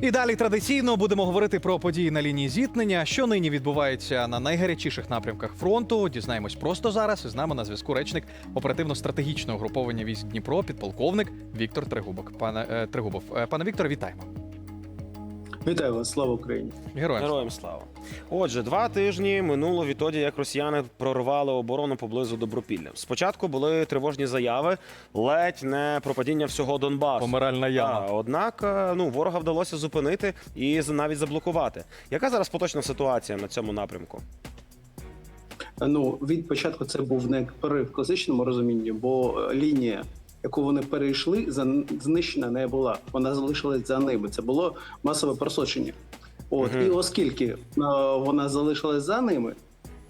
І далі традиційно будемо говорити про події на лінії зіткнення, що нині відбувається на найгарячіших напрямках фронту. Дізнаємось просто зараз. З нами на зв'язку речник оперативно-стратегічного груповання військ Дніпро, підполковник Віктор Тригубок. Пане е, Тригубов, Е, пане Вікторе, вітаємо. Вітаю вас, слава Україні. Героям. Героям слава. Отже, два тижні минуло відтоді, як росіяни прорвали оборону поблизу Добропілля. Спочатку були тривожні заяви, ледь не про падіння всього Донбасу. Помиральна яма. Та, однак е, ну, ворога вдалося зупинити і з- навіть заблокувати. Яка зараз поточна ситуація на цьому напрямку? Ну від початку це був не прорив в класичному розумінні, бо е, лінія, яку вони перейшли, знищена не була. Вона залишилась за ними. Це було масове просочення. От Мгм. і оскільки е, вона залишилась за ними,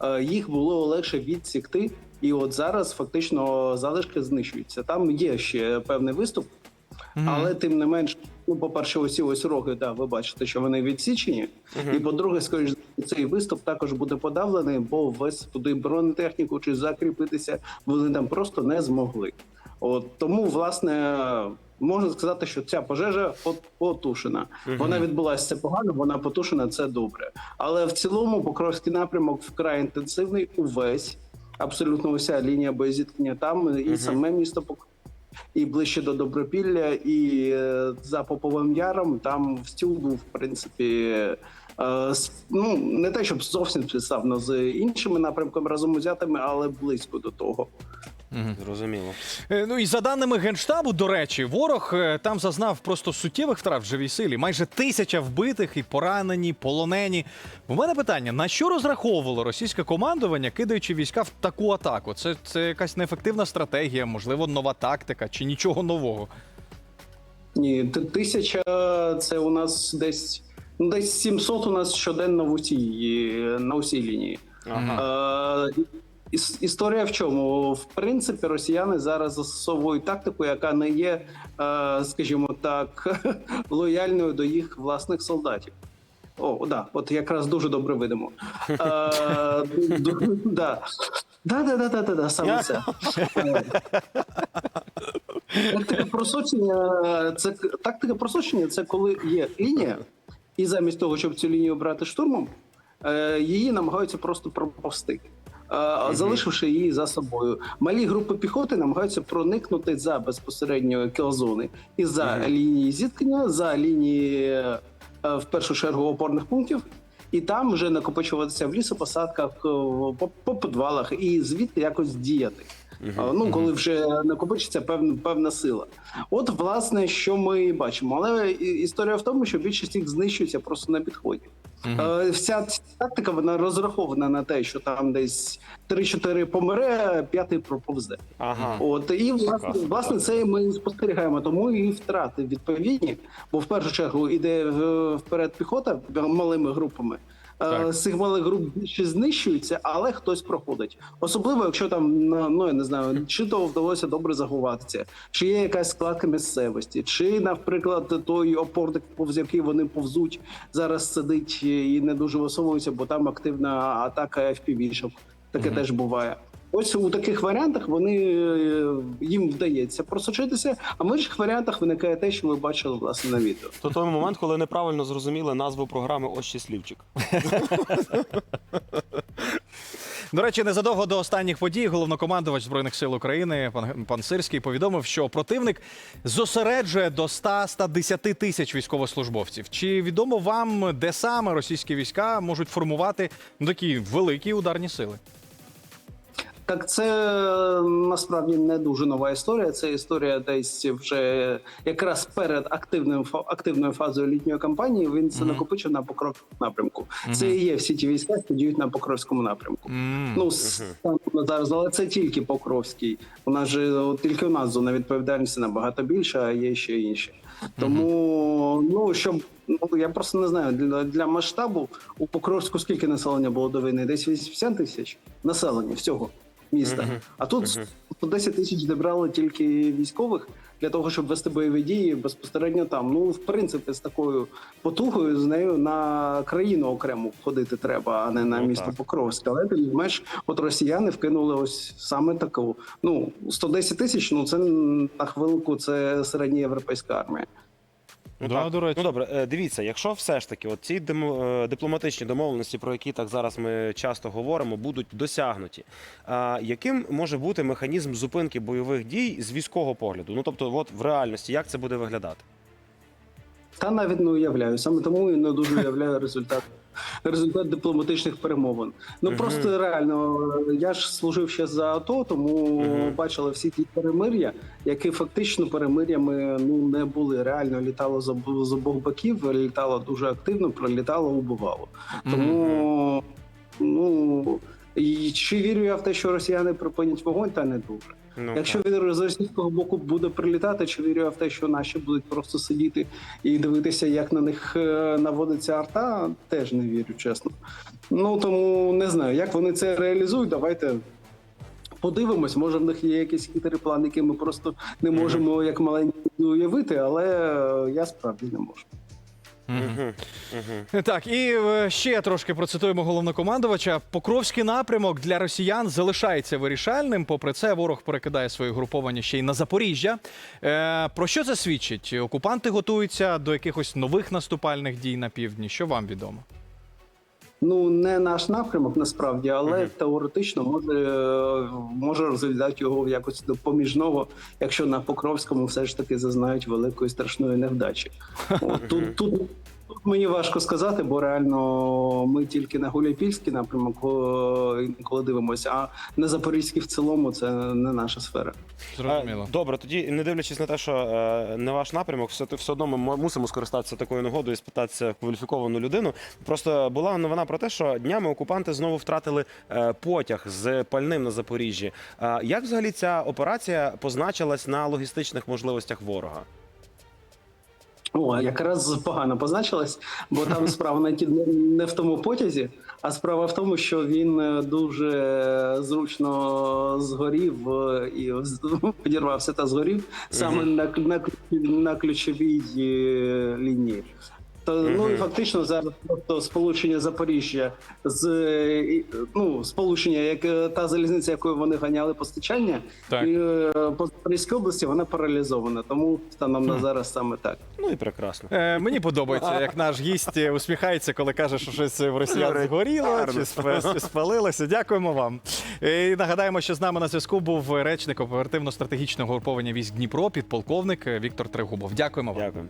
е, їх було легше відсікти. І от зараз фактично залишки знищуються. Там є ще певний виступ, Мгм. але тим не менш, ну, по-перше, усі ось роги, да, ви бачите, що вони відсічені. І по-друге, скоріш цей виступ також буде подавлений, бо весь туди бронетехніку чи закріпитися вони там просто не змогли. От тому, власне, можна сказати, що ця пожежа от потушена. Вона відбулася це погано, вона потушена, це добре. Але в цілому Покровський напрямок вкрай інтенсивний увесь. Абсолютно уся лінія боєзіткнення там і саме місто Покров і ближче до Добропілля, і е, за Поповим Яром там стіл був, в принципі, е, с- ну не те, щоб зовсім співставно з іншими напрямками разом узятими, але близько до того. Зрозуміло. Е, Ну і за даними генштабу, до речі, ворог е, там зазнав просто суттєвих втрат в живій силі. Майже тисяча вбитих і поранені, полонені. У мене питання: на що розраховувало російське командування, кидаючи війська в таку атаку? Це, це якась неефективна стратегія, можливо, нова тактика чи нічого нового. Ні, тисяча це у нас десь ну десь 700 у нас щоденно в усій на усій лінії. Ага. Е, іс- Історія в чому? В принципі, росіяни зараз застосовують тактику, яка не є, е, скажімо так, лояльною до їх власних солдатів. О, да, от якраз дуже добре видимо. Е, да. Да, да, да, да, да, да, саме це. Е, Тактика просочення це тактика просочення це коли є лінія, і замість того, щоб цю лінію брати штурмом, е, її намагаються просто проповсти. Е, Залишивши її за собою, малі групи піхоти намагаються проникнути за безпосередньо кілзони і за лінії зіткнення, за лінії е, в першу чергу опорних пунктів, і там вже накопичуватися в лісопосадках, по, по підвалах і звідти якось діяти. А, Ну, коли вже накопичиться певна певна сила. От, власне, що ми бачимо. Але історія в тому, що більшість їх знищується просто на підході. Е, Вся ця тактика вона розрахована на те, що там десь 3-4 помре, п'ятий проповзе. Ага. От і власне, власне це ми спостерігаємо. Тому і втрати відповідні, бо в першу чергу йде е, вперед піхота малими групами. Е, Так. сигнали груп більше знищуються, але хтось проходить. Особливо, якщо там ну я не знаю, чи то вдалося добре заховатися, чи є якась складка місцевості, чи, наприклад, той опорник, повз який вони повзуть, зараз сидить і не дуже висовується, бо там активна атака FPV-шок. Таке теж буває. Ось у таких варіантах вони е, їм вдається просочитися, а в інших варіантах виникає те, що ви бачили власне на відео. То той момент, коли неправильно зрозуміли назву програми Ось щаслівчик. До речі, незадовго до останніх подій головнокомандувач збройних сил України пан, пан Сирський повідомив, що противник зосереджує до 100-110 тисяч військовослужбовців. Чи відомо вам, де саме російські війська можуть формувати такі великі ударні сили? Так, це е, насправді не дуже нова історія. Це історія десь вже якраз перед активним активною фазою літньої кампанії. Він це накопичив на Покровському напрямку. Це і є всі ті війська, що діють на Покровському напрямку. Ну с- зараз, але це тільки Покровський. У нас же тільки у нас зона відповідальності набагато більша, а є ще інші. Тому ну щоб ну я просто не знаю для, для масштабу у Покровську скільки населення було до війни? Десь 80 тисяч населення всього міста. А тут по 10 тисяч добрали тільки військових для того, щоб вести бойові дії безпосередньо там. Ну в принципі, з такою потугою з нею на країну окремо ходити треба, а не на Ну, місто. Покровське. Але тим не менш, от росіяни вкинули ось саме таку. Ну 110 тисяч. Ну це на хвилинку, це середня європейська армія. Ну, Да, так. до речі. ну добре, е, дивіться, якщо все ж таки от ці е, дипломатичні домовленості, про які так зараз ми часто говоримо, будуть досягнуті, а яким може бути механізм зупинки бойових дій з військового погляду? Ну тобто, от в реальності, як це буде виглядати? Та навіть не уявляю. Саме тому і не дуже уявляю результат. Результат дипломатичних перемовин. Ну просто реально, я ж служив ще за АТО, тому Мгм. бачили всі ті перемир'я, які фактично перемир'ями ну не були. Реально літало з, з обох боків, літало дуже активно, пролітало, убивало. Тому ну і чи вірю я в те, що росіяни припинять вогонь, та не дуже. Ну, Якщо він з російського боку буде прилітати, чи вірю я в те, що наші будуть просто сидіти і дивитися, як на них е, наводиться арта, теж не вірю, чесно. Ну тому не знаю, як вони це реалізують. Давайте подивимось. Може, в них є якийсь хитрий план, який ми просто не можемо як маленькі уявити, але я справді не можу. Так, і е, ще трошки процитуємо головнокомандувача. Покровський напрямок для росіян залишається вирішальним. Попри це, ворог перекидає свої груповання ще й на Запоріжжя. Е, про що це свідчить? Окупанти готуються до якихось нових наступальних дій на півдні. Що вам відомо? Ну не наш напрямок насправді, але Мгм. теоретично може, може розглядати його в якось допоміжного, якщо на Покровському все ж таки зазнають великої страшної невдачі. От, тут, тут, тут мені важко сказати, бо реально ми тільки на Гуляйпільський напрямок інколи дивимося, а на Запорізький в цілому це не наша сфера. Зрозуміло. Добре, тоді не дивлячись на те, що е, не ваш напрямок, все, все одно ми мусимо скористатися такою нагодою і спитатися кваліфіковану людину. Просто була новина про те, що днями окупанти знову втратили е, потяг з пальним на Запоріжжі. Е, як взагалі ця операція позначилась на логістичних можливостях ворога? О, якраз погано позначилось, бо там справа не ті- не в тому потязі, а справа в тому, що він е, дуже зручно згорів е, і підірвався та згорів саме на, на, на ключовій е, лінії. То, ну і фактично зараз просто сполучення Запоріжжя з ну сполучення, як е, та залізниця, якою вони ганяли постачання, Так. і е, по Запорізькій області вона паралізована. Тому станом на зараз саме так. Ну і прекрасно. Е, мені подобається, як наш гість е, усміхається, коли каже, що щось в росіян згоріло чи спалилося. Дякуємо вам. І нагадаємо, що з нами на зв'язку був речник оперативно-стратегічного угруповання військ Дніпро, підполковник Віктор Трегубов. Дякуємо вам. Дякую.